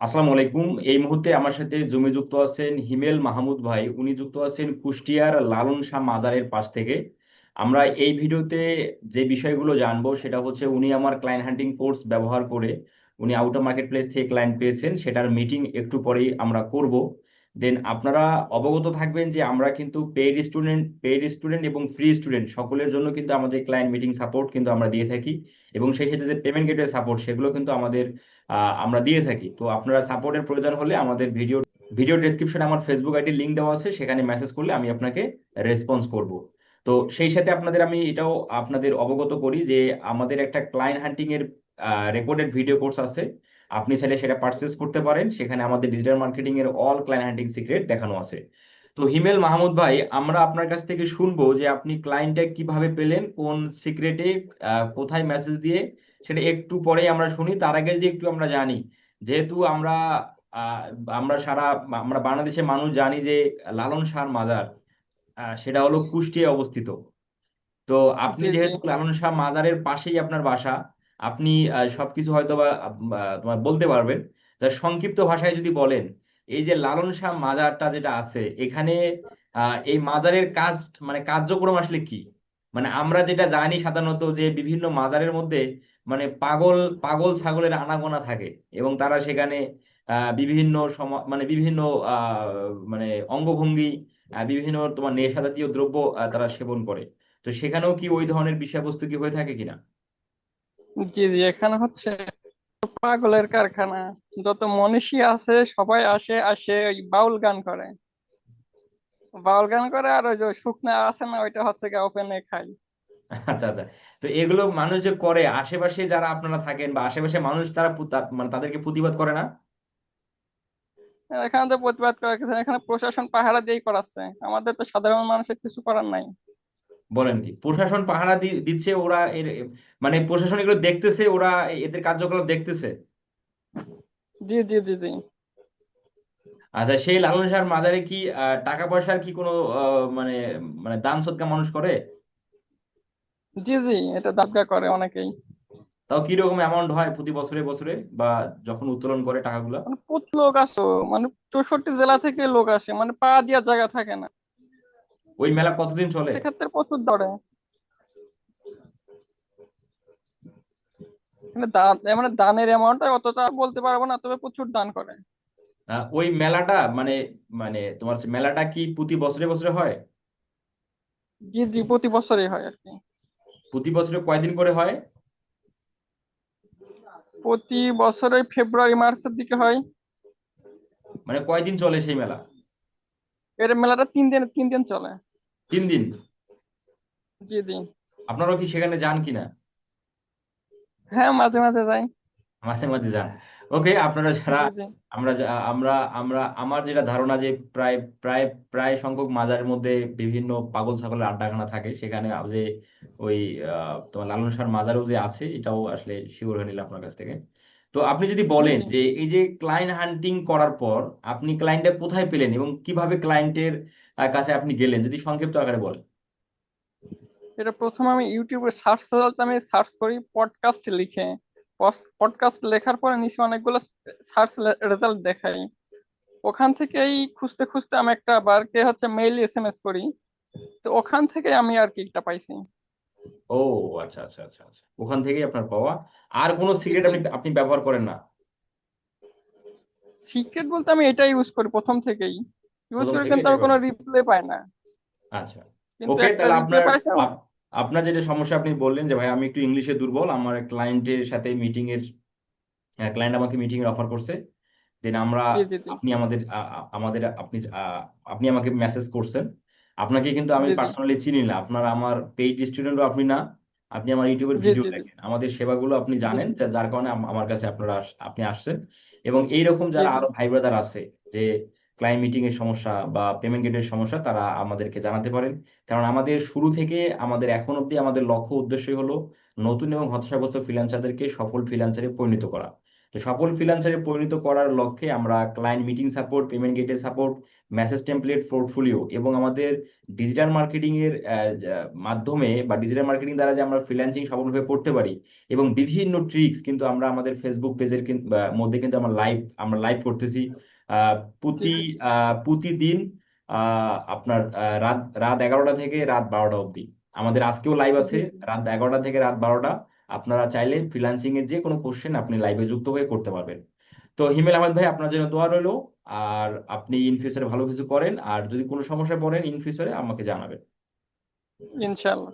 আসসালামু আলাইকুম। এই মুহূর্তে আমার সাথে জমি যুক্ত আছেন হিমেল মাহমুদ ভাই। উনি যুক্ত আছেন কুষ্টিয়ার লালন শাহ মাজারের পাশ থেকে। আমরা এই ভিডিওতে যে বিষয়গুলো জানব সেটা হচ্ছে উনি আমার ক্লায়েন্ট হান্টিং কোর্স ব্যবহার করে উনি আউটার মার্কেট প্লেস থেকে ক্লায়েন্ট পেয়েছেন। সেটার মিটিং একটু পরেই আমরা করব। দেন আপনারা অবগত থাকবেন যে আমরা কিন্তু পেইড স্টুডেন্ট পেইড স্টুডেন্ট এবং ফ্রি স্টুডেন্ট সকলের জন্য কিন্তু আমাদের ক্লায়েন্ট মিটিং সাপোর্ট কিন্তু আমরা দিয়ে থাকি। এবং সেই ক্ষেত্রে যে পেমেন্ট গেটওয়ে সাপোর্ট সেগুলো কিন্তু আমাদের আমরা দিয়ে থাকি। তো আপনারা সাপোর্টের প্রয়োজন হলে আমাদের ভিডিও ভিডিও ডেসক্রিপশনে আমার ফেসবুক আইডি লিংক দেওয়া আছে, সেখানে মেসেজ করলে আমি আপনাকে রেসপন্স করব। তো সেই সাথে আপনাদের আমি এটাও আপনাদের অবগত করি যে আমাদের একটা ক্লায়েন্ট হান্টিং এর রেকর্ডেড ভিডিও কোর্স আছে। আপনি চাইলে সেটা পারচেস করতে পারেন। সেখানে আমাদের ডিজিটাল মার্কেটিং এর অল ক্লায়েন্ট হান্টিং সিক্রেট দেখানো আছে। তো হিমেল মাহমুদ ভাই, আমরা আপনার কাছ থেকে শুনব যে আপনি ক্লায়েন্টটা কীভাবে পেলেন, কোন সিক্রেটে কোথায় মেসেজ দিয়ে সেটা একটু পরেই আমরা শুনি তার আগে যে একটু আমরা জানি যেহেতু আমরা আমরা সারা আমরা বাংলাদেশের মানুষ জানি যে লালন শাহর মাজার সেটা হলো কুষ্টিয়ায় অবস্থিত। তো আপনি যেহেতু লালন শাহ মাজারের পাশেই আপনার বাসা আপনি সবকিছু হয়তো বা তোমার বলতে পারবেন। তা সংক্ষিপ্ত ভাষায় যদি বলেন এই যে লালন শাহ মাজারটা যেটা আছে এখানে আহ, এই মাজারের কাজ মানে কার্যক্রম আসলে কি? মানে আমরা যেটা জানি সাধারণত যে বিভিন্ন মাজারের মধ্যে মানে পাগল পাগল ছাগলের আনাগোনা থাকে এবং তারা সেখানে বিভিন্ন সম মানে বিভিন্ন মানে অঙ্গভঙ্গি বিভিন্ন তোমার নেশা জাতীয় দ্রব্য তারা সেবন করে। তো সেখানেও কি ওই ধরনের বিষয়বস্তু কি হয়ে থাকে কিনা? জি জি, এখানে হচ্ছে পাগলের কারখানা। যত মনীষী আছে, সবাই আসে আসে ওই বাউল গান করে। বাউল গান করে আর ওই যে শুকনা আছে না, ওইটা হচ্ছে ওপেনে খাই আচ্ছা আচ্ছা। তো এগুলো মানুষ যে করে আশেপাশে যারা আপনারা থাকেন বা আশেপাশে মানুষ তারা মানে তাদেরকে প্রতিবাদ করে না? এখানে তো প্রতিবাদ করে কিছু এখানে প্রশাসন পাহারা দিয়েই করাচ্ছে। আমাদের তো সাধারণ মানুষের কিছু করার নাই। বলেন কি প্রশাসন পাহারা দিচ্ছে ওরা এর মানে প্রশাসন এগুলো দেখতেছে ওরা এদের কার্যকলাপ দেখতেছে? জি জি জি জি। আচ্ছা সেই লালন শাহর মাজারে কি টাকা পয়সার কি কোনো মানে মানে দান সদকা মানুষ করে? জি জি এটা দাবগা করে অনেকেই। তাও কি রকম অ্যামাউন্ট হয় প্রতি বছরে বছরে? বা যখন উত্তোলন করে টাকাগুলো? মানে প্রচুর লোক আসে মানে চৌষট্টি জেলা থেকে লোক আসে মানে পা দেওয়ার জায়গা থাকে না। ওই মেলা কতদিন চলে? সেক্ষেত্রে প্রচুর ধরে। মানে মানে দানের অ্যামাউন্টটা অতটা বলতে পারব না তবে প্রচুর দান করে। ওই মেলাটা মানে মানে তোমার মেলাটা কি প্রতি বছরে বছরে হয়? জি জি প্রতি বছরই হয় আর কি। প্রতি বছরে কয়দিন করে হয়? প্রতি বছরে ফেব্রুয়ারি মার্চের দিকে হয়। মানে কয়দিন চলে সেই মেলা? এর মেলাটা তিন দিন তিন দিন চলে। তিন দিন? জি জি। আপনারাও কি সেখানে যান কিনা? হ্যাঁ মাঝে মাঝে যাই। মাঝে মাঝে যান ওকে আপনারা যারা আমরা আমরা আমরা আমার যেটা ধারণা যে প্রায় প্রায় প্রায় সংখ্যক মাজারের মধ্যে বিভিন্ন পাগল ছাগলের আড্ডাখানা থাকে সেখানে যে ওই তোমার লালন শাহর মাজারও যে আছে এটাও আসলে শিওর হয়ে নিলাম আপনার কাছ থেকে। তো আপনি যদি বলেন যে এই যে ক্লায়েন্ট হান্টিং করার পর আপনি ক্লায়েন্টটা কোথায় পেলেন এবং কীভাবে ক্লায়েন্টের কাছে আপনি গেলেন যদি সংক্ষিপ্ত আকারে বলেন। এটা প্রথমে আমি ইউটিউবে সার্চ রেজাল্ট আমি সার্চ করি পডকাস্ট লিখে। পডকাস্ট লেখার পরে নিচে অনেকগুলো সার্চ রেজাল্ট দেখাই। ওখান থেকেই খুঁজতে খুঁজতে আমি একটা বার কে হচ্ছে মেইল এসএমএস করি। তো ওখান থেকে আমি আর কি একটা পাইছি। ও আচ্ছা আচ্ছা আচ্ছা আচ্ছা। ওখান থেকেই আপনার পাওয়া। আর কোনো সিক্রেট আপনি আপনি ব্যবহার করেন না? সিক্রেট বলতে আমি এটাই ইউজ করি প্রথম থেকেই। ইউজ করি কিন্তু আমি কোনো রিপ্লাই পাই না। আচ্ছা। কিন্তু ওকে একটা তাহলে আপনার আপনার যেটা সমস্যা আপনি বললেন যে ভাই আমি একটু ইংলিশে দুর্বল। আমার ক্লায়েন্টের সাথে মিটিং এর ক্লায়েন্ট আমাকে মিটিং এর অফার করছে। দেন আমরা আপনি আমাদের আমাদের আপনি আপনি আমাকে মেসেজ করছেন। আপনাকে কিন্তু আমি পার্সোনালি চিনি না। আপনার আমার পেইড স্টুডেন্টও আপনি না। আপনি আমার ইউটিউবের ভিডিও দেখেন। আমাদের সেবাগুলো আপনি জানেন যার কারণে আমার কাছে আপনারা আপনি আসছেন। এবং এইরকম যারা আরও ভাই ব্রাদার আছে যে ক্লায়েন্ট মিটিং এর সমস্যা বা পেমেন্ট গেটের সমস্যা তারা আমাদেরকে জানাতে পারেন। কারণ আমাদের শুরু থেকে আমাদের এখন অবধি আমাদের লক্ষ্য উদ্দেশ্যই হলো নতুন এবং হতাশাগ্রস্ত ফ্রিল্যান্সারদেরকে সফল ফ্রিল্যান্সারে পরিণত করা। তো সফল ফ্রিল্যান্সারে পরিণত করার লক্ষ্যে আমরা client meeting support payment gateway support message template portfolio এবং আমাদের ডিজিটাল মার্কেটিং এর মাধ্যমে বা ডিজিটাল মার্কেটিং দ্বারা যে আমরা ফ্রিল্যান্সিং সফলভাবে করতে পারি এবং বিভিন্ন ট্রিক্স কিন্তু আমরা আমাদের ফেসবুক পেজের মধ্যে কিন্তু আমরা লাইভ আমরা লাইভ করতেছি। প্রতি প্রতিদিন আপনার রাত রাত এগারোটা থেকে রাত বারোটা অবধি। আমাদের আজকেও লাইভ আছে। রাত এগারোটা থেকে রাত বারোটা। আপনারা চাইলে ফ্রিল্যান্সিং এর যে কোনো কোশ্চেন আপনি লাইভে যুক্ত হয়ে করতে পারবেন। তো হিমেল আহমেদ ভাই আপনার জন্য দোয়া রইল। আর আপনি ইন ফিউচারে ভালো কিছু করেন। আর যদি কোনো সমস্যায় পড়েন ইন ফিউচারে আমাকে জানাবেন। ইনশাল্লাহ